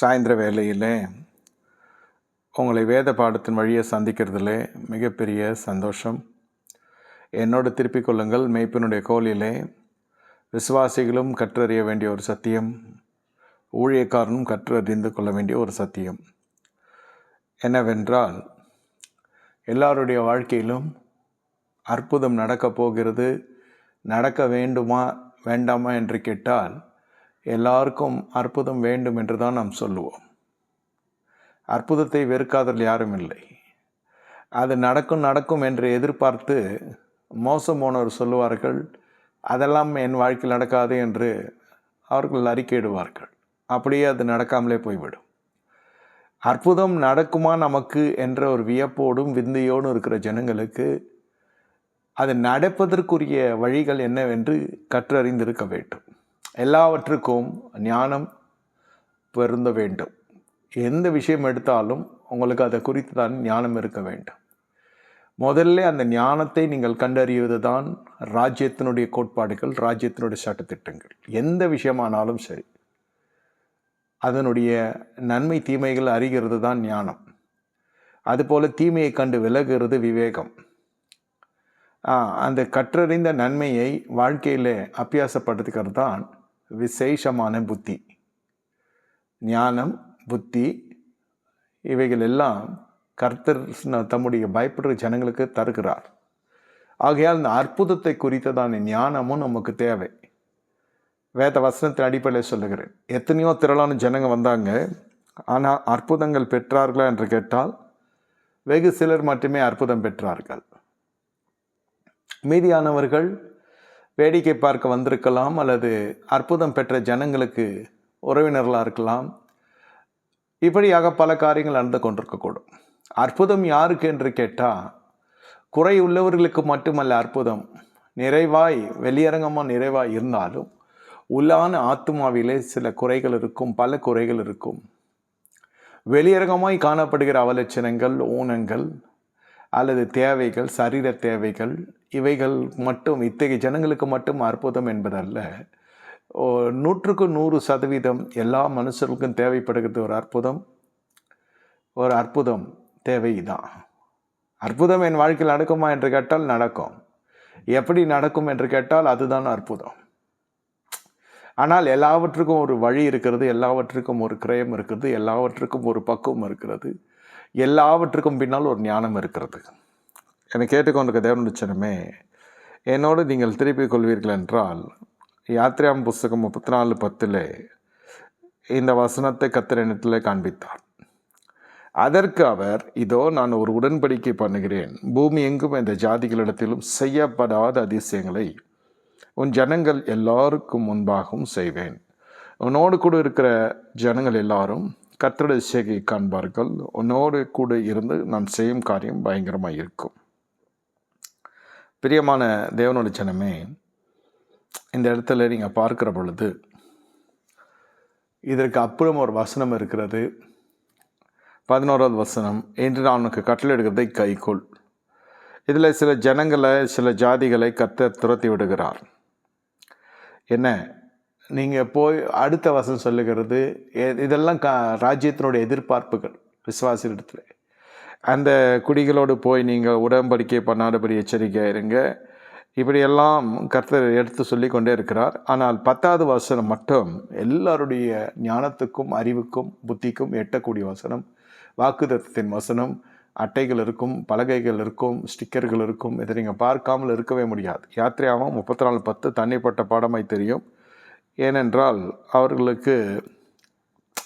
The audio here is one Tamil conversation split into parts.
சாயந்தர வேளையிலே உங்களை வேத பாடத்தின் வழியை சந்திக்கிறதுல மிகப்பெரிய சந்தோஷம். என்னோடு திருப்பிக் கொள்ளுங்கள். மெய்ப்பினுடைய கோலிலே விசுவாசிகளும் கற்றறிய வேண்டிய ஒரு சத்தியம் ஊழியக்காரனும் கற்றறிந்து கொள்ள வேண்டிய ஒரு சத்தியம். என்னவென்றால் எல்லாருடைய வாழ்க்கையிலும் அற்புதம் நடக்கப் போகிறது. நடக்க வேண்டுமா வேண்டாமா என்று கேட்டால் எல்லாருக்கும் அற்புதம் வேண்டும் என்று தான் நாம் சொல்லுவோம். அற்புதத்தை வெறுக்காதல் யாரும் இல்லை. அது நடக்கும் நடக்கும் என்று எதிர்பார்த்து மோசமானவர் சொல்லுவார்கள் அதெல்லாம் என் வாழ்க்கையில் நடக்காது என்று அவர்கள் அறிக்கையிடுவார்கள். அப்படியே அது நடக்காமலே போய்விடும். அற்புதம் நடக்குமா நமக்கு என்ற ஒரு வியப்போடும் விந்தையோடும் இருக்கிற ஜனங்களுக்கு அது நடப்பதற்குரிய வழிகள் என்னவென்று கற்றறிந்திருக்க வேண்டும். எல்லாவற்றுக்கும் ஞானம் பொருந்த வேண்டும். எந்த விஷயம் எடுத்தாலும் உங்களுக்கு அதை குறித்து தான் ஞானம் இருக்க வேண்டும். முதல்ல அந்த ஞானத்தை நீங்கள் கண்டறிவது தான் ராஜ்யத்தினுடைய கோட்பாடுகள் ராஜ்யத்தினுடைய சட்டத்திட்டங்கள். எந்த விஷயமானாலும் சரி அதனுடைய நன்மை தீமைகள் அறிகிறது தான் ஞானம். அதுபோல் தீமையை கண்டு விலகிறது விவேகம். அந்த கற்றறிந்த நன்மையை வாழ்க்கையில் அபியாசப்படுத்துக்கிறது தான் விசேஷமான புத்தி. ஞானம் புத்தி இவைகள் எல்லாம் கர்த்தர் தம்முடைய பயப்படுற ஜனங்களுக்கு தருகிறார். ஆகையால் இந்த அற்புதத்தை குறித்ததான ஞானமும் நமக்கு தேவை. வேத வசனத்தின் அடிப்படையில் சொல்லுகிறேன். எத்தனையோ திரளான ஜனங்க வந்தாங்க. ஆனால் அற்புதங்கள் பெற்றார்களா என்று கேட்டால் வெகு சிலர் மட்டுமே அற்புதம் பெற்றார்கள். மீதியானவர்கள் வேடிக்கை பார்க்க வந்திருக்கலாம் அல்லது அற்புதம் பெற்ற ஜனங்களுக்கு உறவினர்களாக இருக்கலாம். இப்படியாக பல காரியங்கள் நடந்து கொண்டிருக்கக்கூடும். அற்புதம் யாருக்கு என்று கேட்டால் குறை உள்ளவர்களுக்கு மட்டுமல்ல அற்புதம். நிறைவாய் வெளியரங்கமாக நிறைவாய் இருந்தாலும் உள்ளான ஆத்மாவிலே சில குறைகள் இருக்கும் பல குறைகள் இருக்கும். வெளியரங்கமாய் காணப்படுகிற அவலட்சணங்கள் ஊனங்கள் அல்லது தேவைகள் சரீர தேவைகள் இவைகள் மட்டும் இத்தகைய ஜனங்களுக்கு மட்டும் அற்புதம் என்பதல்ல. நூற்றுக்கு நூறு சதவீதம் எல்லா மனுஷர்களுக்கும் தேவைப்படுகிறது ஒரு அற்புதம். ஒரு அற்புதம் தேவை தான் அற்புதம் என் வாழ்க்கையில் நடக்குமா என்று கேட்டால் நடக்கும். எப்படி நடக்கும் என்று கேட்டால் அதுதான் அற்புதம். ஆனால் எல்லாவற்றுக்கும் ஒரு வழி இருக்கிறது எல்லாவற்றுக்கும் ஒரு கிரயம் இருக்கிறது எல்லாவற்றுக்கும் ஒரு பக்குவம் இருக்கிறது. எல்லாவற்றுக்கும் பின்னால் ஒரு ஞானம் இருக்கிறது. என்னை கேட்டுக்கொண்டிருக்க தேவனுச்சனமே என்னோடு நீங்கள் திருப்பிக் கொள்வீர்கள் என்றால் யாத்திராம் புஸ்தகம் முப்பத்தி நாலு பத்தில் இந்த வசனத்தை கத்திரனத்தில் காண்பித்தார். அதற்கு அவர் இதோ நான் ஒரு உடன்படிக்கை பண்ணுகிறேன். பூமி எங்கும் இந்த ஜாதிகளிடத்திலும் செய்யப்படாத அதிசயங்களை உன் ஜனங்கள் எல்லாருக்கும் முன்பாகவும் செய்வேன். உன்னோடு கூட இருக்கிற ஜனங்கள் எல்லாரும் கத்திர சேகை காண்பார்கள். உன்னோடு கூட இருந்து நான் செய்யும் காரியம் பயங்கரமாக இருக்கும். பிரியமான தேவனோட ஜனமே இந்த இடத்துல நீங்கள் பார்க்குற பொழுது இதற்கு அப்புறம் ஒரு வசனம் இருக்கிறது. பதினோராவது வசனம் என்று நான் உனக்கு கட்டளை எடுக்கிறதை கைக்கொள். இதில் சில ஜனங்களை சில ஜாதிகளை கத்த துரத்தி விடுகிறார். என்ன? நீங்கள் போய் அடுத்த வசனம் சொல்லுகிறது இதெல்லாம் கா ராஜ்யத்தினுடைய எதிர்பார்ப்புகள் விசுவாசிடத்தில் அந்த குடிகளோடு போய் நீங்கள் உடன்படிக்கை பண்ணாதபடி எச்சரிக்கை இருங்க. இப்படியெல்லாம் கர்த்தர் எடுத்து சொல்லி கொண்டே இருக்கிறார். ஆனால் பத்தாவது வசனம் மட்டும் எல்லாருடைய ஞானத்துக்கும் அறிவுக்கும் புத்திக்கும் எட்டக்கூடிய வசனம். வாக்குதத்தின் வசனம். அட்டைகள் இருக்கும் பலகைகள் இருக்கும் ஸ்டிக்கர்கள் இருக்கும். இதை நீங்கள் பார்க்காமல் இருக்கவே முடியாது. யாத்திரையாகவும் முப்பத்தி நாலு பத்து தண்ணிப்பட்ட பாடமாய் தெரியும். ஏனென்றால் அவர்களுக்கு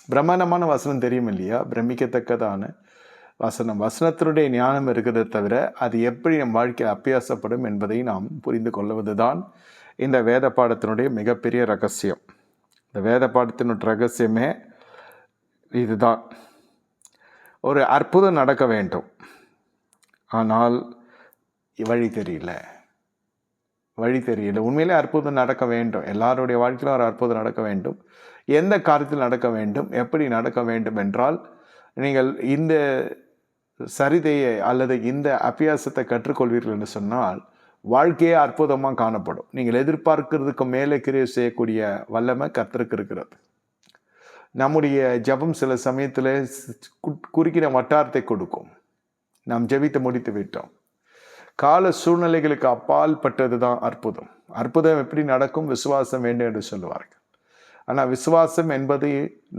பிரம்மாண்டமான வசனம் தெரியும் இல்லையா பிரமிக்கத்தக்கதான வசனம். வசனத்தினுடைய ஞானம் இருக்கிறத தவிர அது எப்படி நம் வாழ்க்கையில் அபியாசப்படும் என்பதை நாம் புரிந்து கொள்வது தான் இந்த வேத பாடத்தினுடைய மிகப்பெரிய ரகசியம். இந்த வேத பாடத்தினுடைய ரகசியமே இதுதான். ஒரு அற்புதம் நடக்க வேண்டும். ஆனால் வழி தெரியல. வழி தெரியல. உண்மையிலே அற்புதம் நடக்க வேண்டும். எல்லாருடைய வாழ்க்கையிலும் ஒரு அற்புதம் நடக்க வேண்டும். எந்த காரியத்தில் நடக்க வேண்டும்? எப்படி நடக்க வேண்டும் என்றால் நீங்கள் இந்த சரிதையை அல்லது இந்த அபியாசத்தை கற்றுக்கொள்வீர்கள் என்று சொன்னால் வாழ்க்கையே அற்புதமாக காணப்படும். நீங்கள் எதிர்பார்க்கிறதுக்கு மேலே கிரியை செய்யக்கூடிய வல்லமை கத்திருக்கு இருக்கிறது. நம்முடைய ஜெபம் சில சமயத்தில் குறுக்கின வட்டாரத்தை கொடுக்கும். நாம் ஜெபித்து முடித்து விட்டோம். கால சூழ்நிலைகளுக்கு அப்பால் பட்டது தான் அற்புதம். அற்புதம் எப்படி நடக்கும்? விசுவாசம் வேண்டும் என்று சொல்லுவார்கள். ஆனால் விசுவாசம் என்பது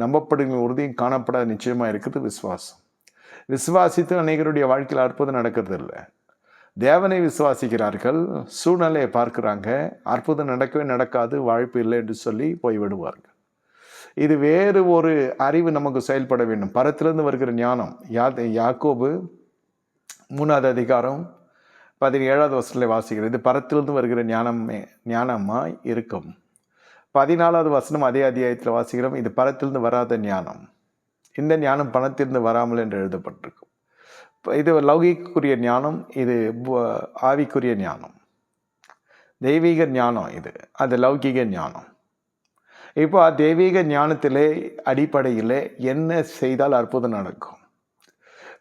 நம்பப்படுகிற உறுதியும் காணப்படாத நிச்சயமாக இருக்குது விசுவாசம். விசுவாசித்து அநேகருடைய வாழ்க்கையில் அற்புதம் நடக்கிறது இல்லை தேவனை விசுவாசிக்கிறார்கள் சூழ்நிலையை பார்க்குறாங்க அற்புதம் நடக்கவே நடக்காது வாழ்ப்பு இல்லை என்று சொல்லி போய் விடுவார்கள். இது வேறு ஒரு அறிவு நமக்கு செயல்பட வேண்டும். பரத்திலிருந்து வருகிற ஞானம். யா யாக்கோபு மூணாவது அதிகாரம் பதினேழாவது வசனத்தில் வாசிக்கிறது இது பரத்திலிருந்து வருகிற ஞானமே ஞானமாய் இருக்கும். பதினாலாவது வசனம் அதே அத்தியாயத்தில் வாசிக்கிறோம். இது பரத்திலிருந்து வராத ஞானம். இந்த ஞானம் பணத்திலிருந்து வராமல் என்று எழுதப்பட்டிருக்கும். இது லௌகிக்குரிய ஞானம் இது ஆவிக்குரிய ஞானம். தெய்வீக ஞானம் இது. அது லௌகிக ஞானம். இப்போ தெய்வீக ஞானத்திலே அடிப்படையில் என்ன செய்தால் அற்புதம் நடக்கும்?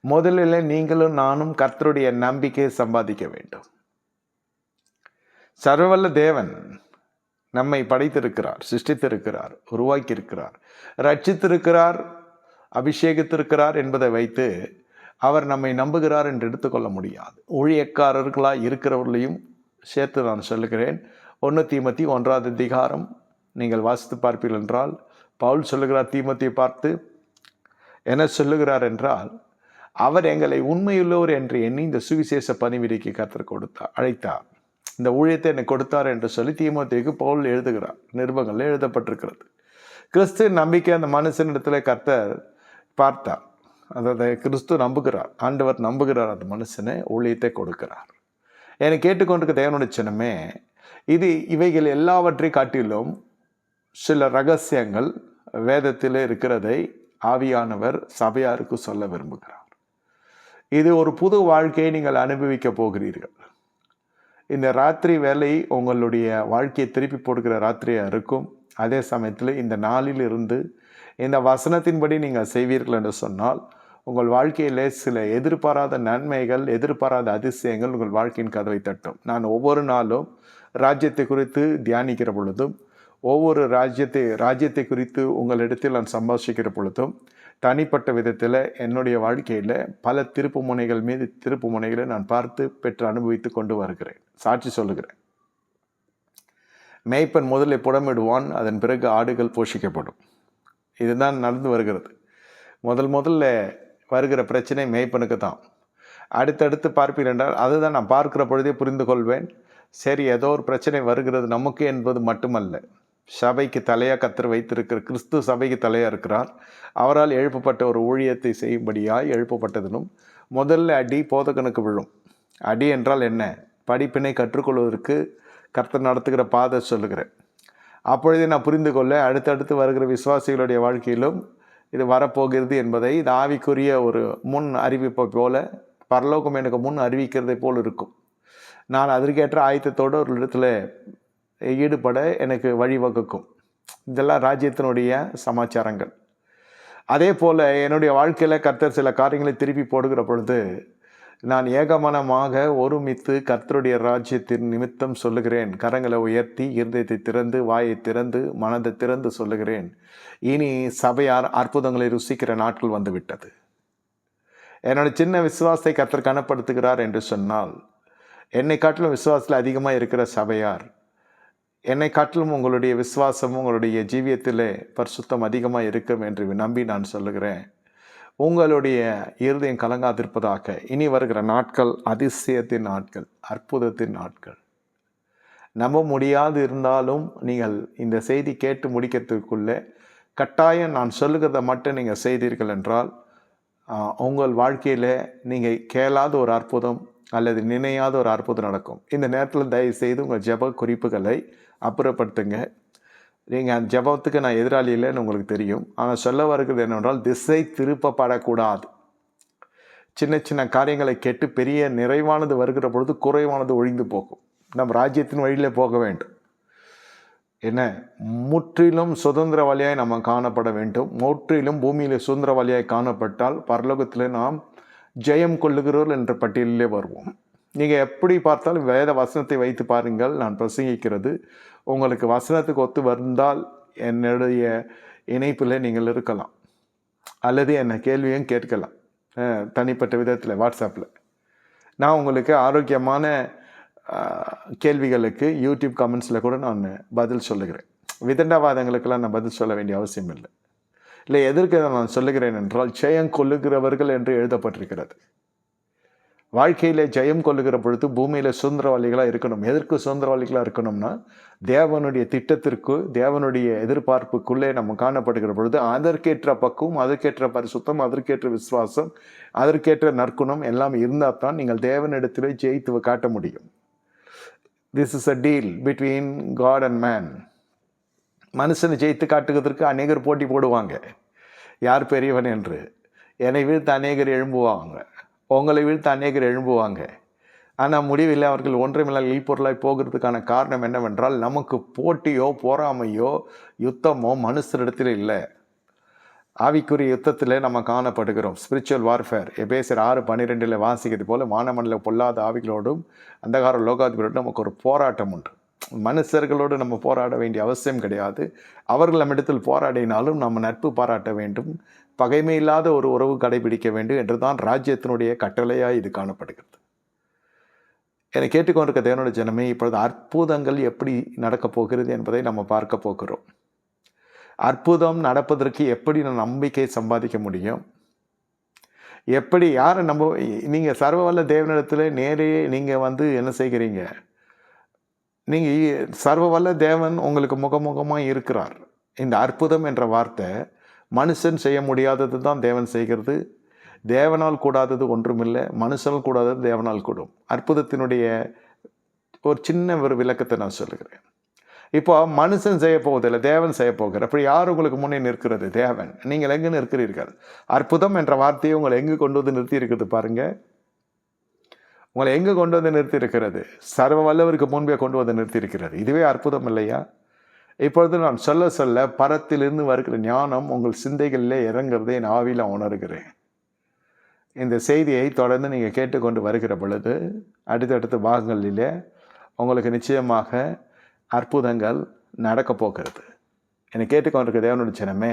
முதலில் நீங்களும் நானும் கர்த்தருடைய நம்பிக்கையை சம்பாதிக்க வேண்டும். சர்வவல்ல தேவன் நம்மை படைத்திருக்கிறார் சிருஷ்டித்திருக்கிறார் உருவாக்கியிருக்கிறார் ரட்சித்திருக்கிறார் அபிஷேகித்திருக்கிறார் என்பதை வைத்து அவர் நம்மை நம்புகிறார் என்று எடுத்துக்கொள்ள முடியாது. ஊழியக்காரர்களாக இருக்கிறவர்களையும் சேர்த்து நான் சொல்லுகிறேன். ஒன்று தீமத்தி ஒன்றாவது அதிகாரம் நீங்கள் வாசித்து பார்ப்பீர்கள் என்றால் பவுல் சொல்லுகிறார் தீமத்தியை பார்த்து என்ன சொல்லுகிறார் என்றால் அவர் எங்களை உண்மையுள்ளவர் என்று எண்ணி இந்த சுவிசேஷ பணிவிடைக்கு கத்தர் கொடுத்தார் அழைத்தார் இந்த ஊழியத்தை எனக்கு கொடுத்தார் என்று சொல்லி தீமோத்தேக்கு பவுல் எழுதுகிறார். நிருபங்களில் எழுதப்பட்டிருக்கிறது. கிறிஸ்து நம்பிக்கை அந்த மனுஷனிடத்துல கர்த்தர் பார்த்தார். அதாவது கிறிஸ்து நம்புகிறார். ஆண்டவர் நம்புகிறார். அந்த மனுஷனை ஊழியத்தை கொடுக்கிறார். என்னை கேட்டுக்கொண்டிருக்க தேவனுடைய சின்னமே இது இவைகள் எல்லாவற்றை காட்டிலும் சில ரகசியங்கள் வேதத்தில் இருக்கிறதை ஆவியானவர் சபையாருக்கு சொல்ல விரும்புகிறார். இது ஒரு புது வாழ்க்கையை நீங்கள் அனுபவிக்க போகிறீர்கள். இந்த ராத்திரி வேலை உங்களுடைய வாழ்க்கையை திருப்பி போடுகிற ராத்திரியாக இருக்கும். அதே சமயத்தில் இந்த நாளில் இருந்து இந்த வசனத்தின்படி நீங்கள் செய்வீர்கள் என்று சொன்னால் உங்கள் வாழ்க்கையிலே சில எதிர்பாராத நன்மைகள் எதிர்பாராத அதிசயங்கள் உங்கள் வாழ்க்கையின் கதவை தட்டும். நான் ஒவ்வொரு நாளும் ராஜ்யத்தை குறித்து தியானிக்கிற பொழுதும் ஒவ்வொரு ராஜ்யத்தை ராஜ்யத்தை குறித்து உங்களிடத்தில் நான் சம்பாஷிக்கிற பொழுதும் தனிப்பட்ட விதத்தில் என்னுடைய வாழ்க்கையில் பல திருப்பு முனைகள் மீது திருப்பு முனைகளை நான் பார்த்து பெற்று அனுபவித்து கொண்டு வருகிறேன். சாட்சி சொல்லுகிறேன். மேய்ப்பன் முதலில் புடமிடுவான் அதன் பிறகு ஆடுகள் போஷிக்கப்படும். இதுதான் நடந்து வருகிறது. முதல் முதல்ல வருகிற பிரச்சனை மேய்ப்பனுக்கு தான். அடுத்தடுத்து பார்ப்பீர் என்றால் அதுதான் நான் பார்க்கிற பொழுதே புரிந்து கொள்வேன். சரி ஏதோ ஒரு பிரச்சனை வருகிறது நமக்கு என்பது மட்டுமல்ல. சபைக்கு தலையாக கத்தர் வைத்திருக்கிற கிறிஸ்து சபைக்கு தலையாக இருக்கிறார். அவரால் எழுப்பப்பட்ட ஒரு ஊழியத்தை செய்யும்படியாய் எழுப்பப்பட்டதிலும் முதல்ல அடி போதகனுக்கு விழும். அடி என்றால் என்ன? படிப்பினை கற்றுக்கொள்வதற்கு கர்த்தர் நடத்துகிற பாதை சொல்லுகிறேன் அப்பொழுதே நான் புரிந்து கொள்ள அடுத்தடுத்து வருகிற விசுவாசிகளுடைய வாழ்க்கையிலும் இது வரப்போகிறது என்பதை இது ஆவிக்குரிய ஒரு முன் அறிவிப்பை போல பரலோகம் எனக்கு முன் அறிவிக்கிறதை போல் இருக்கும். நான் அதற்கேற்ற ஆயத்தத்தோடு ஒரு இடத்துல ஈடுபட எனக்கு வழிவகுக்கும். இதெல்லாம் ராஜ்யத்தினுடைய சமாச்சாரங்கள். அதே போல் என்னுடைய வாழ்க்கையில் கர்த்தர் சில காரியங்களை திருப்பி போடுகிற பொழுது நான் ஏகமனமாக ஒருமித்து கர்த்தருடைய ராஜ்யத்தின் நிமித்தம் சொல்லுகிறேன். கரங்களை உயர்த்தி இருதயத்தை திறந்து வாயை திறந்து மனதை திறந்து சொல்லுகிறேன். இனி சபையார் அற்புதங்களை ருசிக்கிற நாட்கள் வந்துவிட்டது. என்னோட சின்ன விசுவாசத்தை கர்த்தர் கனப்படுத்துகிறார் என்று சொன்னால் என்னை காட்டிலும் விசுவாசத்தில் அதிகமாக இருக்கிற சபையார் என்னை காட்டிலும் உங்களுடைய விசுவாசமும் உங்களுடைய ஜீவியத்திலே பரிசுத்தம் அதிகமாக இருக்கும் என்று நம்பி நான் சொல்லுகிறேன். உங்களுடைய இருதயம் கலங்காதிருப்பதாக இனி வருகிற நாட்கள் அதிசயத்தின் நாட்கள் அற்புதத்தின் நாட்கள். நம்ப முடியாது இருந்தாலும் நீங்கள் இந்த செய்தி கேட்டு முடிக்கிறதுக்குள்ளே கட்டாயம் நான் சொல்லுகிறத மட்டும் நீங்கள் செய்தீர்கள் என்றால் உங்கள் வாழ்க்கையில் நீங்கள் கேளாத ஒரு அற்புதம் அல்லது நினையாத ஒரு அற்புதம் நடக்கும். இந்த நேரத்தில் தயவு செய்து உங்கள் ஜெப குறிப்புகளை அப்புறப்படுத்துங்க. நீங்கள் அந்த ஜெபத்துக்கு நான் எதிராளி இல்லைன்னு உங்களுக்கு தெரியும். ஆனால் சொல்ல வருகிறது என்னவென்றால் திசை திருப்பப்படக்கூடாது. சின்ன சின்ன காரியங்களை கேட்டு பெரிய நிறைவானது வருகிற பொழுது குறைவானது ஒழிந்து போகும். நம் ராஜ்யத்தின் வழியில் போக வேண்டும். என்ன? முற்றிலும் சுதந்திரவாளியாய் நம்ம காணப்பட வேண்டும். முற்றிலும் பூமியிலே சுதந்திரவாளியாய் காணப்பட்டால் பரலோகத்தில் நாம் ஜெயம் கொள்ளுகிறோர் என்ற பட்டியலிலே வருவோம். நீங்கள் எப்படி பார்த்தாலும் வேத வசனத்தை வைத்து பாருங்கள். நான் பிரசங்கிக்கிறது. உங்களுக்கு வசனத்துக்கு ஒத்து வந்தால் என்னுடைய இணைப்பில் நீங்கள் இருக்கலாம். அல்லது என்ன கேள்வியும் கேட்கலாம். தனிப்பட்ட விதத்தில் வாட்ஸ்அப்பில் நான் உங்களுக்கு ஆரோக்கியமான கேள்விகளுக்கு யூடியூப் கமெண்ட்ஸில் கூட நான் பதில் சொல்லுகிறேன். விதண்டாவாதங்களுக்கெல்லாம் நான் பதில் சொல்ல வேண்டிய அவசியம் இல்லை இல்லை எதற்கு நான் சொல்லுகிறேன் என்றால் ஜெயம் கொள்ளுகிறவர்கள் என்று எழுதப்பட்டிருக்கிறது. வாழ்க்கையில் ஜெயம் கொள்ளுகிற பொழுது பூமியில் சுதந்திரவாளிகளாக இருக்கணும். எதற்கு சுதந்திரவாளிகளாக இருக்கணும்னா தேவனுடைய திட்டத்திற்கு தேவனுடைய எதிர்பார்ப்புக்குள்ளே நம்ம காணப்படுகிற பொழுது அதற்கேற்ற பக்குவம் அதற்கேற்ற பரிசுத்தம் அதற்கேற்ற விசுவாசம் அதற்கேற்ற நற்குணம் எல்லாம் இருந்தால் தான் நீங்கள் தேவனிடத்திலே ஜெயித்து காட்ட முடியும். This is a deal between God and man மனுஷனை ஜெயித்து காட்டுவதற்கு அநேகர் போட்டி போடுவாங்க. யார் பெரியவன் என்று? என்னை வீழ்த்த அநேகர் எழும்புவாங்க. உங்களை வீழ்த்த அநேகர் எழும்புவாங்க. ஆனால் முடிவில் அவர்கள் ஒன்றுமில்லால் இல்பொருளாய் போகிறதுக்கான காரணம் என்னவென்றால் நமக்கு போட்டியோ போராமையோ யுத்தமோ மனுஷரிடத்தில் இல்லை. ஆவிக்குரிய யுத்தத்தில் நம்ம காணப்படுகிறோம். ஸ்பிரிச்சுவல் வார்ஃபேர் எபேசர் ஆறு பன்னிரெண்டில் வாசிக்கிறது போல் வானமண்டல பொல்லாத ஆவிகளோடும் அந்தகார லோகாதிபதியோடும் நமக்கு ஒரு போராட்டம் உண்டு. மனுஷர்களோடு நம்ம போராட வேண்டிய அவசியம் கிடையாது. அவர்கள் நம்மிடத்தில் போராடினாலும் நம்ம நட்பு பாராட்ட வேண்டும். பகைமை இல்லாத ஒரு உறவு கடைபிடிக்க வேண்டும் என்று தான் ராஜ்யத்தினுடைய கட்டளையாக இது காணப்படுகிறது. என்னை கேட்டுக்கொண்டிருக்க தேவனோட ஜனமே இப்பொழுது அற்புதங்கள் எப்படி நடக்கப் போகிறது என்பதை நம்ம பார்க்க போகிறோம். அற்புதம் நடப்பதற்கு எப்படி நான் நம்பிக்கை சம்பாதிக்க முடியும்? எப்படி யாரை நம்ப நீங்கள் சர்வவல்ல தேவனிடத்தில் நேரே நீங்கள் வந்து என்ன செய்கிறீங்க? நீங்கள் சர்வவல்ல தேவன் உங்களுக்கு முகமுகமாக இருக்கிறார். இந்த அற்புதம் என்ற வார்த்தை மனுஷன் செய்ய முடியாதது தான் தேவன் செய்கிறது. தேவனால் கூடாதது ஒன்றுமில்லை மனுஷனால் கூடாதது தேவனால் கூடும். அற்புதத்தினுடைய ஒரு சின்ன ஒரு விளக்கத்தை நான் சொல்லுகிறேன். இப்போ மனுஷன் செய்ய போவதில்லை தேவன் செய்ய போகிறார். அப்படி யார் உங்களுக்கு முன்னே நிற்கிறது? தேவன். நீங்கள் எங்கே நிற்கிறீர்கள்? அற்புதம் என்ற வார்த்தையை உங்களை எங்கே கொண்டு வந்து நிறுத்தி இருக்கிறது பாருங்கள் உங்களை எங்கே கொண்டு வந்து நிறுத்தி இருக்கிறது சர்வ வல்லவருக்கு முன்பே கொண்டு வந்து நிறுத்தி இருக்கிறது இதுவே அற்புதம் இல்லையா? இப்பொழுது நான் சொல்ல சொல்ல பரத்திலிருந்து வருகிற ஞானம் உங்கள் சிந்தைகளிலே இறங்குறதை நான் ஆவியில் உணர்கிறேன். இந்த செய்தியை தொடர்ந்து நீங்கள் கேட்டுக்கொண்டு வருகிற பொழுது அடுத்தடுத்த பாகங்களிலே உங்களுக்கு நிச்சயமாக அற்புதங்கள் நடக்கப் போகிறது. என்னை கேட்டுக்கொண்டிருக்க தேவனுடைய சினமே